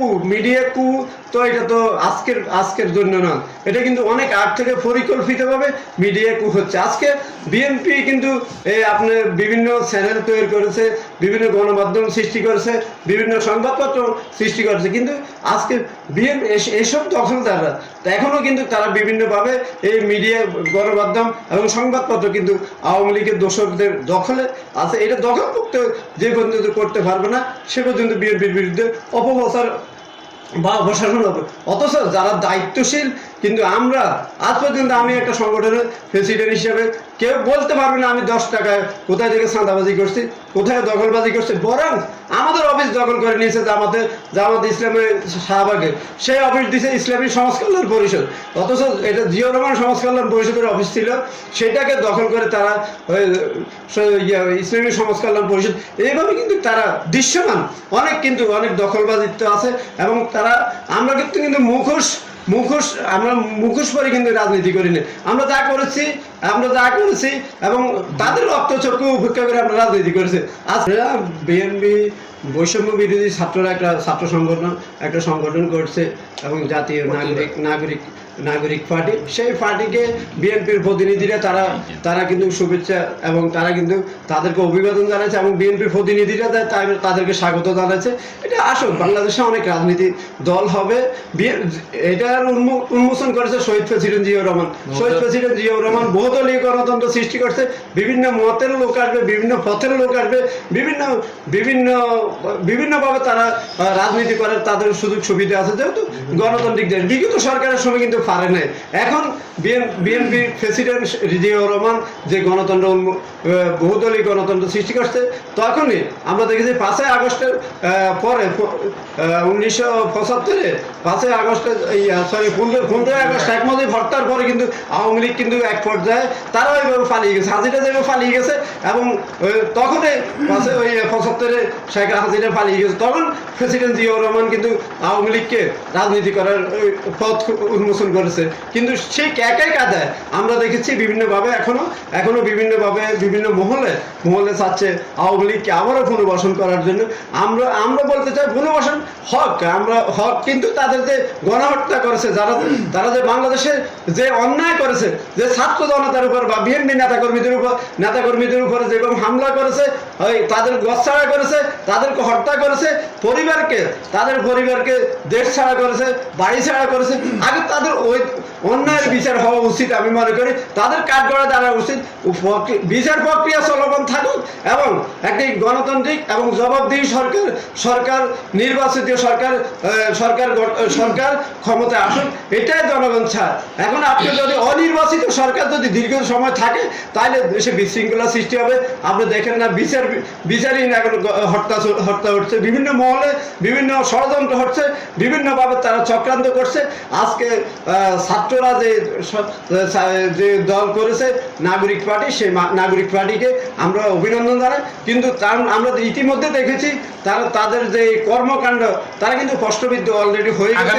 কু, মিডিয়া কু, তো এটা তো আজকের আজকের জন্য না। এটা কিন্তু অনেক আগ থেকে পরিকল্পিতভাবে মিডিয়া কু হচ্ছে। আজকে বিএনপি কিন্তু এই আপনার বিভিন্ন চ্যানেল তৈরি করেছে, বিভিন্ন গণমাধ্যম সৃষ্টি করেছে, বিভিন্ন সংবাদপত্র সৃষ্টি করেছে। কিন্তু আজকে বিএন এসব দখলদাররা, তা এখনও কিন্তু তারা বিভিন্নভাবে এই মিডিয়া, গণমাধ্যম এবং সংবাদপত্র কিন্তু আওয়ামী লীগের দোষকদের দখলে আছে। এটা দখল করতে যে পর্যন্ত করতে পারবে না, সে পর্যন্ত বিএনপির বিরুদ্ধে অপপ্রচার বা অপসারণ হবে। অথচ যারা দায়িত্বশীল কিন্তু আমরা আজ পর্যন্ত আমি একটা সংগঠনের প্রেসিডেন্ট হিসেবে কেউ বলতে পারবে না আমি দশ টাকায় কোথায় থেকে চাঁদাবাজি করছি কোথায় দখলবাজি করছি বরং আমাদের অফিস দখল করে নিয়েছে জামাতে জামাত ইসলামের শাহবাগে। সেই অফিস দিছে ইসলামী সমাজ কল্যাণ পরিষদ। অথচ এটা জিও রহমান সমাজ কল্যাণ পরিষদের অফিস ছিল সেটাকে দখল করে তারা ইয়ে, ইসলামী সমাজ কল্যাণ পরিষদ এইভাবে কিন্তু তারা দৃশ্যমান। অনেক কিন্তু অনেক দখলবাজিত্ব আছে এবং তারা আমরা কিন্তু কিন্তু মুখোশ মুখোশ আমরা মুখোশ পরে কিন্তু রাজনীতি করি না। আমরা যা করেছি আমরা যা করেছি এবং তাদের রক্ত চক্ষু উপেক্ষা করে আমরা রাজনীতি করেছি। আচ্ছা বিএনপি বৈষম্য বিরোধী ছাত্ররা একটা ছাত্র সংগঠন একটা সংগঠন করছে এবং জাতীয় নাগরিক নাগরিক নাগরিক পার্টি সেই পার্টিকে বিএনপির প্রতিনিধিরা তারা তারা কিন্তু শুভেচ্ছা এবং তারা কিন্তু তাদেরকে অভিবাদন জানাচ্ছে এবং বিএনপির প্রতিনিধিরা তাদেরকে স্বাগত জানাচ্ছে। এটা আসুক বাংলাদেশে অনেক রাজনীতি দল হবে। এটার উন্মোচন করেছে শহীদ প্রেসিডেন্ট জিয়াউর রহমান। শহীদ প্রেসিডেন্ট জিয়াউর রহমান বহুদলীয় গণতন্ত্র সৃষ্টি করছে। বিভিন্ন মতের লোক আসবে বিভিন্ন পথের লোক আসবে। বিভিন্ন বিভিন্ন বিভিন্নভাবে তারা রাজনীতি করার তাদের সুযোগ সুবিধা আছে। যেহেতু গণতান্ত্রিক দেশ বিগত সরকারের সময় কিন্তু পারে নাই। এখন বিএনপি প্রেসিডেন্ট জিয়াউর রহমান যে গণতন্ত্র বহুদলীয় গণতন্ত্র সৃষ্টি করছে, তখনই আমরা দেখেছি পাঁচই আগস্টের পরে উনিশশো পঁচাত্তরে পাঁচই আগস্টে সরি পনেরো পনেরোই আগস্ট শেখ মুজিব হত্যার পরে কিন্তু আওয়ামী লীগ কিন্তু এক পর্যায়ে তারাও এইভাবে পালিয়ে গেছে, হাজিরা যেভাবে পালিয়ে গেছে এবং তখনই পাঁচই, ওই পঁচাত্তরে শেখ হাজিরা পালিয়ে গেছে, তখন প্রেসিডেন্ট জিয়াউর রহমান কিন্তু আওয়ামী লীগকে রাজনীতি করার পথ উন্মোচন করেছে কিন্তু সেই একাই কাদায় আমরা দেখেছি বিভিন্নভাবে এখনও এখনও বিভিন্নভাবে বিভিন্ন মহলে মহলে চাচ্ছে আওয়ামী লীগকে আবারও পুনর্বাসন করার জন্য। আমরা আমরা বলতে চাই পুনর্বাসন হক, আমরা হক, কিন্তু তাদের যে গণহত্যা করেছে, যারা, তারা যে বাংলাদেশে যে অন্যায় করেছে, যে ছাত্র জনতার উপর বা বিএনপি নেতাকর্মীদের উপর, নেতাকর্মীদের উপরে যেরকম হামলা করেছে, ওই তাদের গছ ছাড়া করেছে, তাদেরকে হত্যা করেছে, পরিবারকে, তাদের পরিবারকে দেশ ছাড়া করেছে, বাড়ি ছাড়া করেছে, আগে তাদের ওই অন্যায়ের বিচার হওয়া উচিত আমি মনে করি। তাদের কাঠ গড়া দাঁড়া উচিত। বিচার প্রক্রিয়া চলমান থাকুক এবং একটি গণতান্ত্রিক এবং জবাবদিহি সরকার সরকার, নির্বাচিত সরকার সরকার সরকার ক্ষমতায় আসুক, এটাই জনগণ ছাড় এখন আপনি যদি অনির্বাচিত সরকার যদি দীর্ঘ সময় থাকে তাহলে দেশে বিশৃঙ্খলা সৃষ্টি হবে। আপনি দেখেন না, বিচার, বিচারহীন এখন চ- হত্যা হচ্ছে। বিভিন্ন মহলে বিভিন্ন ষড়যন্ত্র হচ্ছে। বিভিন্নভাবে তারা চক্রান্ত করছে। আজকে ছাত্ররা যে যে দল করেছে নাগরিক পার্টি, সেই নাগরিক পার্টিকে আমরা অভিনন্দন জানাই। কিন্তু তার, আমরা ইতিমধ্যে দেখেছি, তারা, তাদের যে কর্মকাণ্ড, তারা কিন্তু কষ্টবিদ্ধ অলরেডি হয়ে গেছে।